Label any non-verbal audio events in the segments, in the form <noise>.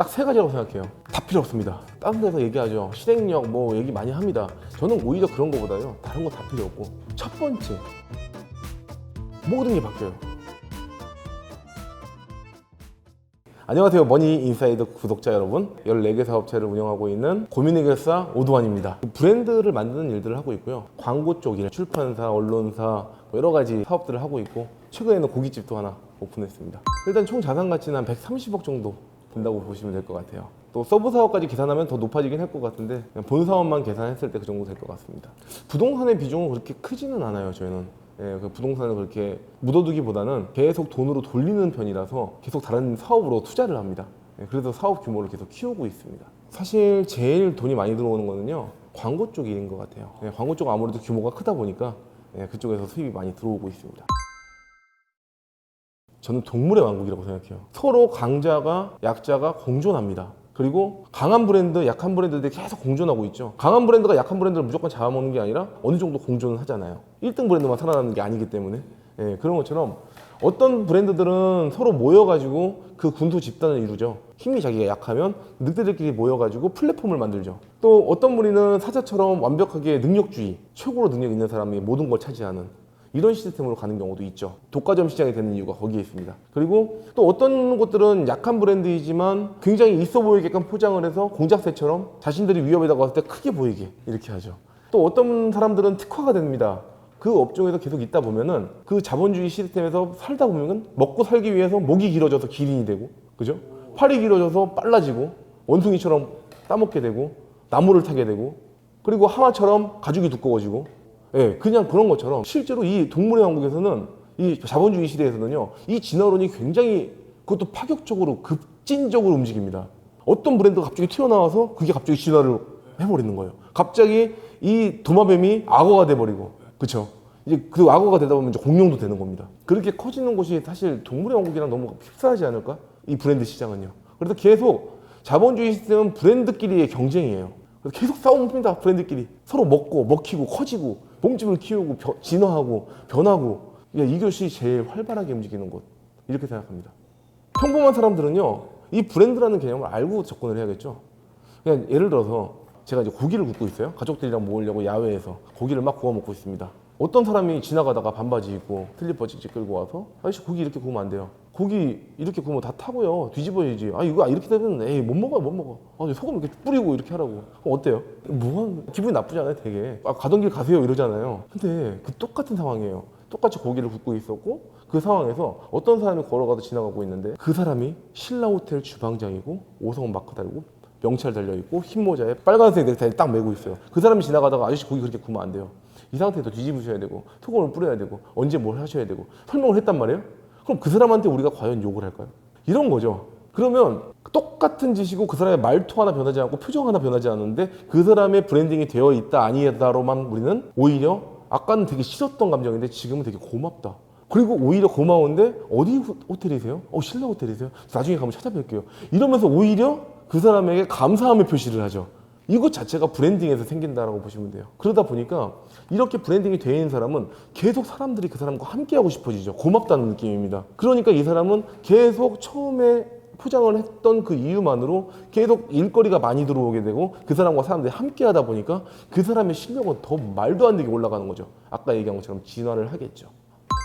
딱 세 가지라고 생각해요. 다 필요 없습니다. 다른 데서 얘기하죠. 실행력 뭐 얘기 많이 합니다. 저는 오히려 그런 거보다요. 다른 거 다 필요 없고 첫 번째 모든 게 바뀌어요. 안녕하세요. 머니 인사이드 구독자 여러분. 14개 사업체를 운영하고 있는 고민해결사 오두환입니다. 브랜드를 만드는 일들을 하고 있고요. 광고 쪽 일, 출판사, 언론사 뭐 여러 가지 사업들을 하고 있고 최근에는 고깃집도 하나 오픈했습니다. 일단 총 자산 가치는 한 130억 정도 된다고 보시면 될 것 같아요. 또 서브 사업까지 계산하면 더 높아지긴 할 것 같은데 그냥 본 사업만 계산했을 때 그 정도 될 것 같습니다. 부동산의 비중은 그렇게 크지는 않아요. 저희는 예, 그 부동산을 그렇게 묻어두기보다는 계속 돈으로 돌리는 편이라서 계속 다른 사업으로 투자를 합니다. 예, 그래서 사업 규모를 계속 키우고 있습니다. 사실 제일 돈이 많이 들어오는 거는요 광고 쪽인 것 같아요. 예, 광고 쪽 아무래도 규모가 크다 보니까 예, 그쪽에서 수입이 많이 들어오고 있습니다. 저는 동물의 왕국이라고 생각해요. 서로 강자가 약자가 공존합니다. 그리고 강한 브랜드, 약한 브랜드들이 계속 공존하고 있죠. 강한 브랜드가 약한 브랜드를 무조건 잡아먹는 게 아니라 어느 정도 공존을 하잖아요. 1등 브랜드만 살아남는 게 아니기 때문에. 예, 그런 것처럼 어떤 브랜드들은 서로 모여가지고 그 군수 집단을 이루죠. 힘이 자기가 약하면 늑대들끼리 모여가지고 플랫폼을 만들죠. 또 어떤 무리는 사자처럼 완벽하게 능력주의, 최고로 능력 있는 사람이 모든 걸 차지하는 이런 시스템으로 가는 경우도 있죠. 독과점 시장이 되는 이유가 거기에 있습니다. 그리고 또 어떤 곳들은 약한 브랜드이지만 굉장히 있어 보이게끔 포장을 해서 공작새처럼 자신들이 위협에 다가왔을 때 크게 보이게 이렇게 하죠. 또 어떤 사람들은 특화가 됩니다. 그 업종에서 계속 있다 보면은 그 자본주의 시스템에서 살다 보면은 먹고 살기 위해서 목이 길어져서 기린이 되고, 그죠? 팔이 길어져서 빨라지고, 원숭이처럼 따먹게 되고, 나무를 타게 되고, 그리고 하마처럼 가죽이 두꺼워지고, 예, 그냥 그런 것처럼 실제로 이 동물의 왕국에서는 이 자본주의 시대에서는요, 이 진화론이 굉장히 그것도 파격적으로 급진적으로 움직입니다. 어떤 브랜드가 갑자기 튀어나와서 그게 갑자기 진화를 해버리는 거예요. 갑자기 이 도마뱀이 악어가 돼버리고, 그쵸? 이제 그 악어가 되다 보면 이제 공룡도 되는 겁니다. 그렇게 커지는 곳이 사실 동물의 왕국이랑 너무 흡사하지 않을까? 이 브랜드 시장은요. 그래서 계속 자본주의 시스템은 브랜드끼리의 경쟁이에요. 그래서 계속 싸웁니다. 브랜드끼리 서로 먹고 먹히고 커지고 몸집을 키우고 벼- 진화하고 변하고 야, 이것이 제일 활발하게 움직이는 곳 이렇게 생각합니다. 평범한 사람들은요 이 브랜드라는 개념을 알고 접근을 해야겠죠. 그냥 예를 들어서 제가 이제 고기를 굽고 있어요. 가족들이랑 모으려고 야외에서 고기를 막 구워 먹고 있습니다. 어떤 사람이 지나가다가 반바지 입고 슬리퍼 찍찍 끌고 와서 아저씨 고기 이렇게 구우면 안 돼요. 고기 이렇게 구우면 다 타고요. 뒤집어야지. 아 이거 이렇게 되면 에이 못 먹어요 못 먹어. 아 소금 이렇게 뿌리고 이렇게 하라고. 그럼 어때요? 뭐 기분이 나쁘잖아요 되게. 아 가던 길 가세요 이러잖아요. 근데 그 똑같은 상황이에요. 똑같이 고기를 굽고 있었고 그 상황에서 어떤 사람이 걸어가도 지나가고 있는데 그 사람이 신라 호텔 주방장이고 오성 마크 달고 명찰 달려 있고 흰 모자에 빨간색 넥타이 딱 메고 있어요. 그 사람이 지나가다가 아저씨 고기 그렇게 구우면 안 돼요. 이 상태에서 뒤집으셔야 되고 소금을 뿌려야 되고 언제 뭘 하셔야 되고 설명을 했단 말이에요. 그럼 그 사람한테 우리가 과연 욕을 할까요? 이런 거죠. 그러면 똑같은 짓이고 그 사람의 말투 하나 변하지 않고 표정 하나 변하지 않는데 그 사람의 브랜딩이 되어 있다 아니다로만 우리는 오히려 아까는 되게 싫었던 감정인데 지금은 되게 고맙다. 그리고 오히려 고마운데 어디 호- 호텔이세요? 어 신라 호텔이세요? 나중에 가면 찾아뵐게요. 이러면서 오히려 그 사람에게 감사함의 표시를 하죠. 이것 자체가 브랜딩에서 생긴다라고 보시면 돼요. 그러다 보니까 이렇게 브랜딩이 되어 있는 사람은 계속 사람들이 그 사람과 함께하고 싶어지죠. 고맙다는 느낌입니다. 그러니까 이 사람은 계속 처음에 포장을 했던 그 이유만으로 계속 일거리가 많이 들어오게 되고 그 사람과 사람들이 함께 하다 보니까 그 사람의 실력은 더 말도 안 되게 올라가는 거죠. 아까 얘기한 것처럼 진화를 하겠죠.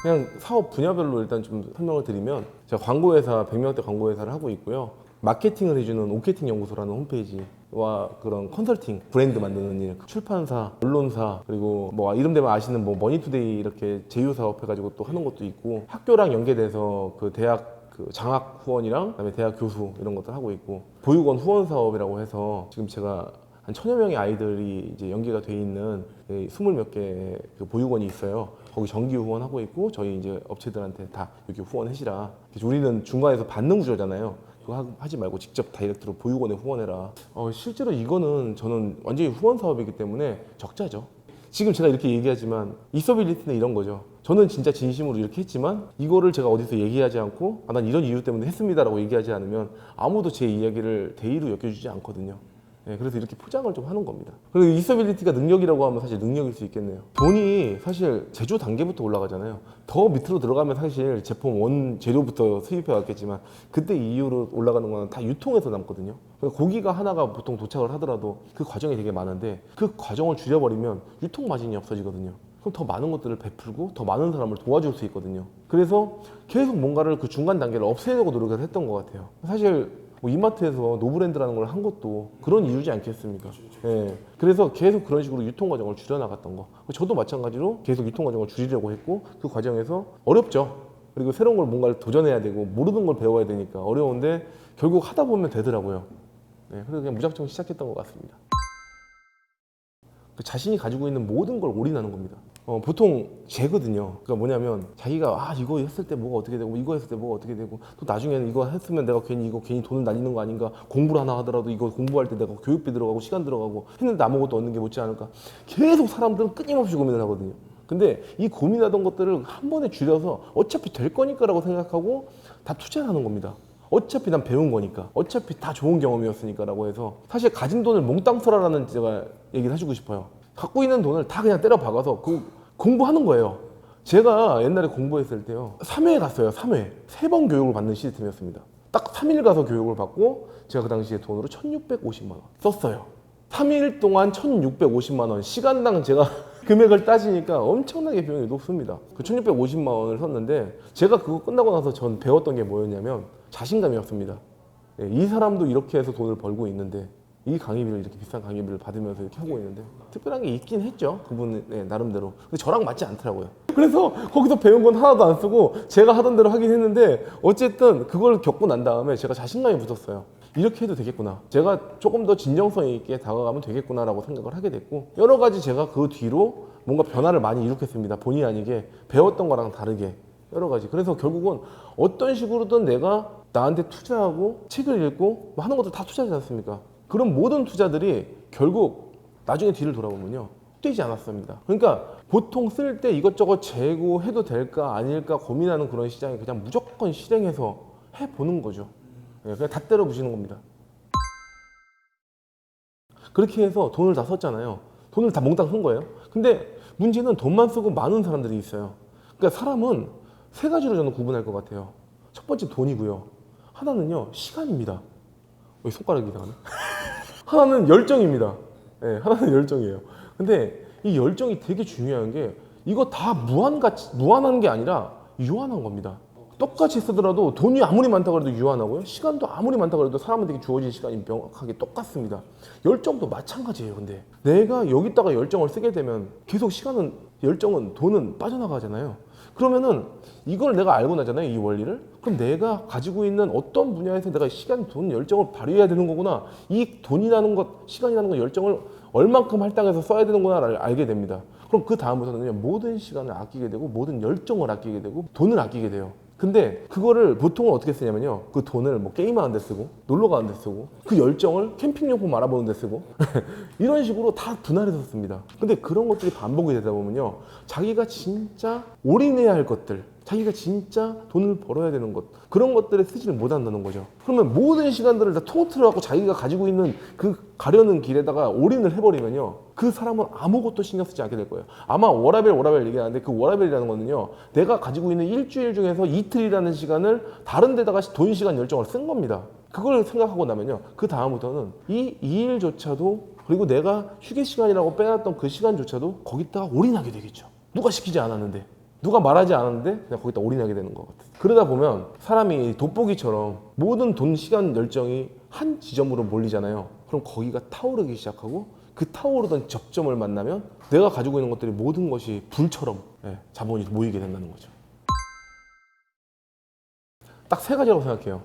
그냥 사업 분야별로 일단 좀 설명을 드리면 제가 광고회사 100명대 광고회사를 하고 있고요. 마케팅을 해주는 오케팅 연구소라는 홈페이지와 그런 컨설팅 브랜드 만드는 일 출판사 언론사 그리고 뭐 이름 되면 아시는 뭐 머니투데이 이렇게 제휴 사업 해가지고 또 하는 것도 있고 학교랑 연계돼서 그 대학 그 장학 후원이랑 그다음에 대학 교수 이런 것들 하고 있고 보육원 후원 사업이라고 해서 지금 제가 한 천여 명의 아이들이 이제 연계가 돼 있는 스물 몇개그 보육원이 있어요. 거기 정기 후원하고 있고 저희 이제 업체들한테 다 여기 후원해시라. 우리는 중간에서 받는 구조잖아요. 그거 하- 하지 말고 직접 다이렉트로 보육원에 후원해라. 어, 실제로 이거는 저는 완전히 후원 사업이기 때문에 적자죠. 지금 제가 이렇게 얘기하지만 이서빌리티는 이런 거죠. 저는 진짜 진심으로 이렇게 했지만 이거를 제가 어디서 얘기하지 않고 아, 난 이런 이유 때문에 했습니다라고 얘기하지 않으면 아무도 제 이야기를 대의로 여겨주지 않거든요. 예, 그래서 이렇게 포장을 좀 하는 겁니다. 그리고 이서빌리티가 능력이라고 하면 사실 능력일 수 있겠네요. 돈이 사실 제조 단계부터 올라가잖아요. 더 밑으로 들어가면 사실 제품 원 재료부터 수입해 왔겠지만 그때 이후로 올라가는 거는 다 유통에서 남거든요. 고기가 하나가 보통 도착을 하더라도 그 과정이 되게 많은데 그 과정을 줄여버리면 유통 마진이 없어지거든요. 그럼 더 많은 것들을 베풀고 더 많은 사람을 도와줄 수 있거든요. 그래서 계속 뭔가를 그 중간 단계를 없애려고 노력을 했던 것 같아요. 사실 뭐 이마트에서 노브랜드라는 걸 한 것도 그런 이유지 않겠습니까? 예. 그래서 계속 그런 식으로 유통 과정을 줄여나갔던 거. 저도 마찬가지로 계속 유통 과정을 줄이려고 했고 그 과정에서 어렵죠. 그리고 새로운 걸 뭔가를 도전해야 되고 모르는 걸 배워야 되니까 어려운데 결국 하다 보면 되더라고요. 네, 그래서 그냥 무작정 시작했던 것 같습니다. 그 자신이 가지고 있는 모든 걸 올인하는 겁니다. 어, 보통 죄거든요. 그러니까 뭐냐면 자기가 아 이거 했을 때 뭐가 어떻게 되고 이거 했을 때 뭐가 어떻게 되고 또 나중에는 이거 했으면 내가 괜히 이거 괜히 돈을 날리는 거 아닌가 공부를 하나 하더라도 이거 공부할 때 내가 교육비 들어가고 시간 들어가고 했는데 아무것도 얻는 게 못지 않을까 계속 사람들은 끊임없이 고민을 하거든요. 근데 이 고민하던 것들을 한 번에 줄여서 어차피 될 거니까라고 생각하고 다 투자하는 겁니다. 어차피 난 배운 거니까 어차피 다 좋은 경험이었으니까라고 해서 사실 가진 돈을 몽땅 써라라는 제가 얘기를 해주고 싶어요 갖고 있는 돈을 다 그냥 때려 박아서 그 공부하는 거예요. 제가 옛날에 공부했을 때요. 3회 갔어요 3회. 세번 교육을 받는 시스템이었습니다. 딱 3일 가서 교육을 받고 제가 그 당시에 돈으로 1650만 원 썼어요. 3일 동안 1650만 원. 시간당 제가 <laughs> 금액을 따지니까 엄청나게 비용이 높습니다. 그 1650만 원을 썼는데 제가 그거 끝나고 나서 전 배웠던 게 뭐였냐면 자신감이었습니다. 예, 이 사람도 이렇게 해서 돈을 벌고 있는데 이 강의비를 이렇게 비싼 강의비를 받으면서 이렇게 하고 있는데 특별한 게 있긴 했죠. 그분 네, 나름대로. 근데 저랑 맞지 않더라고요. 그래서 거기서 배운 건 하나도 안 쓰고 제가 하던 대로 하긴 했는데 어쨌든 그걸 겪고 난 다음에 제가 자신감이 붙었어요. 이렇게 해도 되겠구나. 제가 조금 더 진정성 있게 다가가면 되겠구나라고 생각을 하게 됐고 여러 가지 제가 그 뒤로 뭔가 변화를 많이 일으켰습니다. 본의 아니게 배웠던 거랑 다르게 여러 가지. 그래서 결국은 어떤 식으로든 내가 나한테 투자하고 책을 읽고 뭐 하는 것도 다 투자지 않습니까? 그런 모든 투자들이 결국 나중에 뒤를 돌아보면요. 되지 않았습니다. 그러니까 보통 쓸 때 이것저것 재고 해도 될까 아닐까 고민하는 그런 시장에 그냥 무조건 실행해서 해보는 거죠. 예, 그냥 다 때려 부시는 겁니다. 그렇게 해서 돈을 다 썼잖아요. 돈을 다 몽땅 쓴 거예요. 근데 문제는 돈만 쓰고 많은 사람들이 있어요. 그러니까 사람은 세 가지로 저는 구분할 것 같아요. 첫 번째 돈이고요. 하나는요 시간입니다. 왜 손가락이 나가네? <laughs> 하나는 열정입니다. 예, 하나는 열정이에요. 근데 이 열정이 되게 중요한 게 이거 다 무한 가치, 무한한 게 아니라 유한한 겁니다. 똑같이 쓰더라도 돈이 아무리 많다고 해도 유한하고요. 시간도 아무리 많다고 해도 사람한테 주어진 시간이 명확하게 똑같습니다. 열정도 마찬가지예요. 근데 내가 여기다가 열정을 쓰게 되면 계속 시간은 열정은 돈은 빠져나가잖아요. 그러면은 이걸 내가 알고 나잖아요. 이 원리를. 그럼 내가 가지고 있는 어떤 분야에서 내가 시간, 돈, 열정을 발휘해야 되는 거구나. 이 돈이라는 것, 시간이라는 것, 열정을 얼만큼 할당해서 써야 되는구나를 알게 됩니다. 그럼 그 다음부터는 모든 시간을 아끼게 되고 모든 열정을 아끼게 되고 돈을 아끼게 돼요. 근데 그거를 보통은 어떻게 쓰냐면요. 그 돈을 뭐 게임하는 데 쓰고 놀러 가는 데 쓰고 그 열정을 캠핑용품 알아보는 데 쓰고 <laughs> 이런 식으로 다 분할해서 씁니다. 근데 그런 것들이 반복이 되다 보면요. 자기가 진짜 올인해야 할 것들 자기가 진짜 돈을 벌어야 되는 것 그런 것들에 쓰지를 못한다는 거죠. 그러면 모든 시간들을 다 통틀어 갖고 자기가 가지고 있는 그 가려는 길에다가 올인을 해버리면요. 그 사람은 아무것도 신경 쓰지 않게 될 거예요. 아마 워라벨 워라벨 얘기하는데 그 워라벨이라는 거는요. 내가 가지고 있는 일주일 중에서 이틀이라는 시간을 다른 데다가 돈 시간 열정을 쓴 겁니다. 그걸 생각하고 나면요. 그 다음부터는 이 일조차도 그리고 내가 휴게 시간이라고 빼놨던 그 시간조차도 거기다가 올인하게 되겠죠. 누가 시키지 않았는데. 누가 말하지 않았는데 그냥 거기다 올인하게 되는 것 같아요. 그러다 보면 사람이 돋보기처럼 모든 돈, 시간, 열정이 한 지점으로 몰리잖아요. 그럼 거기가 타오르기 시작하고 그 타오르던 접점을 만나면 내가 가지고 있는 것들이 모든 것이 불처럼 예, 자본이 모이게 된다는 거죠. 딱 세 가지라고 생각해요.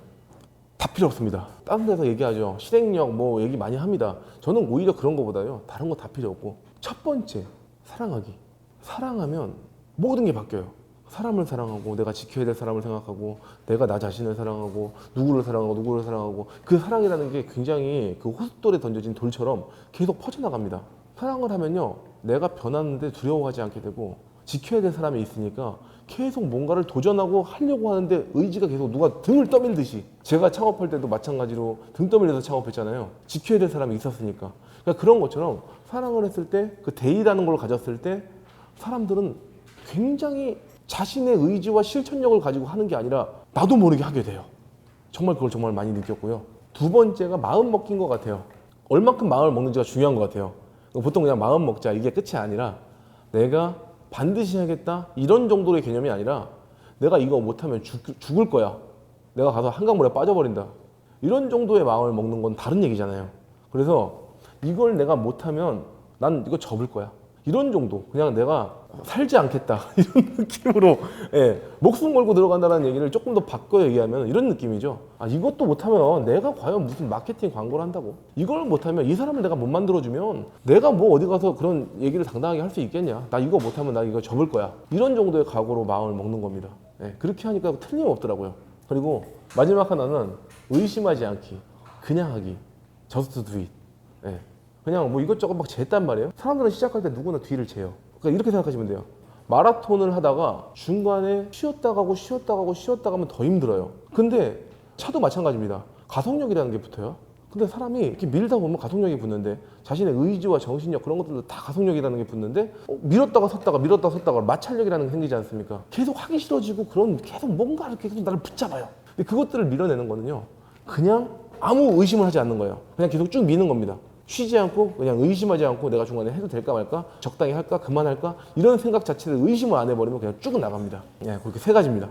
다 필요 없습니다. 다른 데서 얘기하죠. 실행력 뭐 얘기 많이 합니다. 저는 오히려 그런 거보다요. 다른 거 다 필요 없고 첫 번째 사랑하기. 사랑하면 모든 게 바뀌어요. 사람을 사랑하고 내가 지켜야 될 사람을 생각하고 내가 나 자신을 사랑하고 누구를 사랑하고 누구를 사랑하고 그 사랑이라는 게 굉장히 그 호숫돌에 던져진 돌처럼 계속 퍼져나갑니다. 사랑을 하면요 내가 변하는데 두려워하지 않게 되고 지켜야 될 사람이 있으니까 계속 뭔가를 도전하고 하려고 하는데 의지가 계속 누가 등을 떠밀듯이 제가 창업할 때도 마찬가지로 등 떠밀려서 창업했잖아요. 지켜야 될 사람이 있었으니까. 그러니까 그런 것처럼 사랑을 했을 때 그 대의라는 걸 가졌을 때 사람들은 굉장히 자신의 의지와 실천력을 가지고 하는 게 아니라 나도 모르게 하게 돼요. 정말 그걸 정말 많이 느꼈고요. 두 번째가 마음 먹긴 것 같아요. 얼만큼 마음을 먹는지가 중요한 것 같아요. 보통 그냥 마음 먹자 이게 끝이 아니라 내가 반드시 하겠다 이런 정도의 개념이 아니라 내가 이거 못하면 죽, 죽을 거야. 내가 가서 한강물에 빠져버린다. 이런 정도의 마음을 먹는 건 다른 얘기잖아요. 그래서 이걸 내가 못하면 난 이거 접을 거야. 이런 정도. 그냥 내가 살지 않겠다. <laughs> 이런 느낌으로, 예, 목숨 걸고 들어간다는 얘기를 조금 더 바꿔 얘기하면 이런 느낌이죠. 아, 이것도 못하면 내가 과연 무슨 마케팅 광고를 한다고? 이걸 못하면 이 사람을 내가 못 만들어주면 내가 뭐 어디 가서 그런 얘기를 당당하게 할 수 있겠냐? 나 이거 못하면 나 이거 접을 거야. 이런 정도의 각오로 마음을 먹는 겁니다. 예, 그렇게 하니까 틀림없더라고요. 그리고 마지막 하나는 의심하지 않기. 그냥 하기. do it. 예. 그냥 뭐 이것저것 막 쟀단 말이에요. 사람들은 시작할 때 누구나 뒤를 재요. 그러니까 이렇게 생각하시면 돼요. 마라톤을 하다가 중간에 쉬었다 가고 쉬었다 가고 쉬었다 가면 더 힘들어요. 근데 차도 마찬가지입니다. 가속력이라는 게 붙어요. 근데 사람이 이렇게 밀다 보면 가속력이 붙는데 자신의 의지와 정신력 그런 것들도 다 가속력이라는 게 붙는데 어, 밀었다가 섰다가 밀었다가 섰다가 마찰력이라는 게 생기지 않습니까? 계속 하기 싫어지고 그런 계속 뭔가 이렇게 계속 나를 붙잡아요. 근데 그것들을 밀어내는 거는요. 그냥 아무 의심을 하지 않는 거예요. 그냥 계속 쭉 미는 겁니다. 쉬지 않고 그냥 의심하지 않고 내가 중간에 해도 될까 말까 적당히 할까 그만할까 이런 생각 자체를 의심을 안 해버리면 그냥 쭉 나갑니다. 예, 그렇게 세 가지입니다.